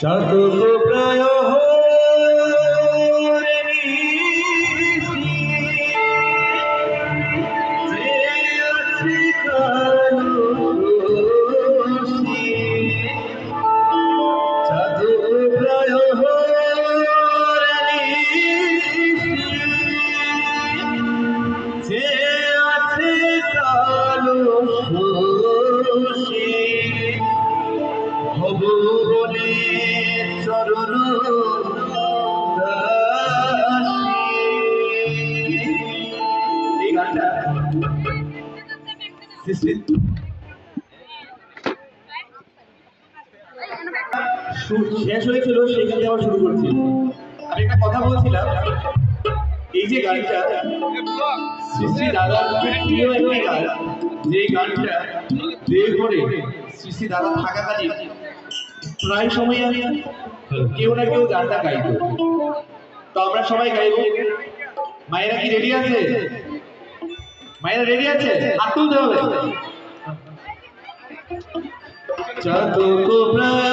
চাতক প্রায় শেষ হয়েছিল শুরু করছি। আমি একটা কথা বলছিলাম, এই যে গানটা শ্রী প্রিয় একটি গান, যে গানটা করে শ্রী দাদা থাকাকালীন প্রায় সময় আমি কেউ না কেউ গানটা গাইব। তো আমরা সবাই গাইব। মায়েরা কি রেডি আছে? মায়েরা রেডি আছে? হাত তুলতে হবে। চাতক প্রায়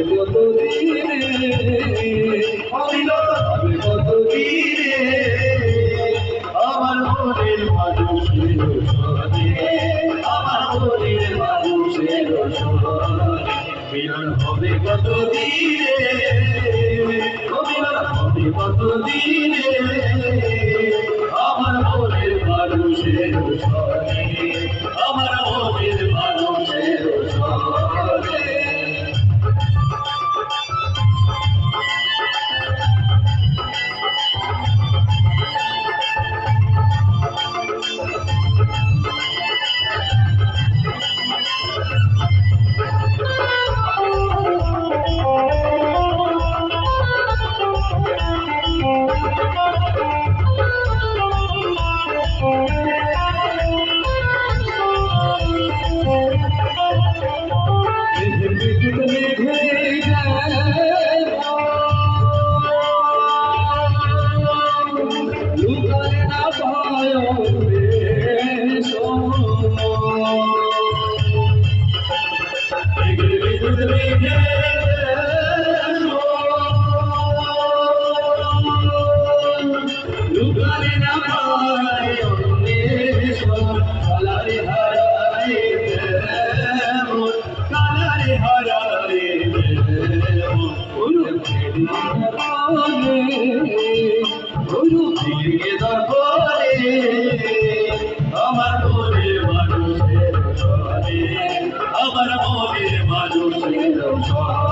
কত দিনে হবে কত দিনে আমার মনের মানুষের আমার মনের মানুষের মিলন হবে কত দিনে মিলন হবে কত দিনে আমার মনের মানুষের মানুষের সরে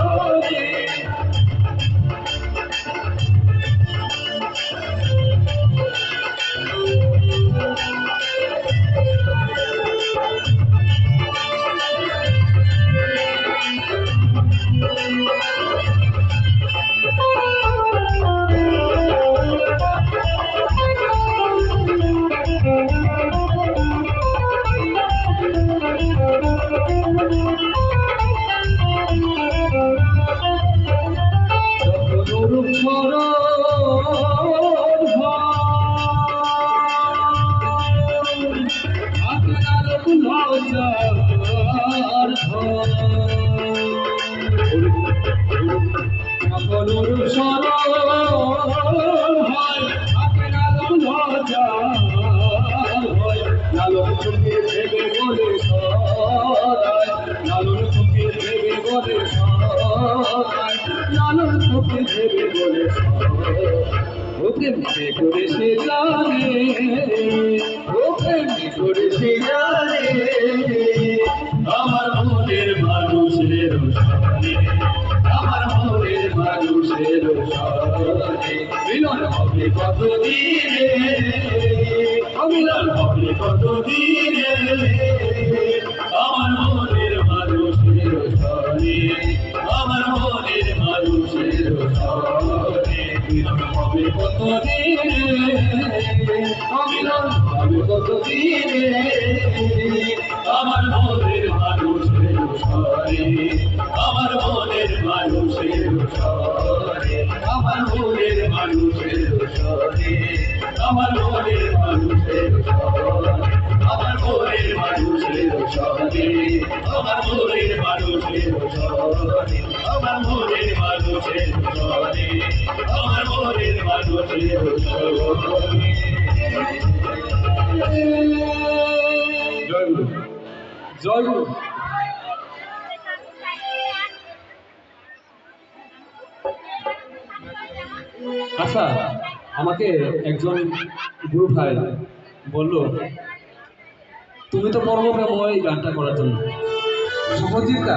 লালন চোখে দেবে বলে লালন চোখে দেবে বলে লালন চোখে দেবে বলে ওকে বিয়ে করে সে জানে ওকে করে সে জানে আমার মনের মানুষের আমার মনের মানুষের হবে আমার মনের মানুষের সনে আমার মনের মানুষের আমার মনের সরে আমার মনের সরে আমার মনের মানুষের সরে আমার মনের মানুষের আমার মনের মানুষের সরে আমার মনের মানুষের সরে আমার মনের মানুষের সরে আমার মনের মানুষের সরে জয় গুরু। জয় গুরু। আচ্ছা আমাকে একজন গুরু ভাই বলল, তুমি তো পরম প্রেম এই গানটা করার জন্য। সহজিতা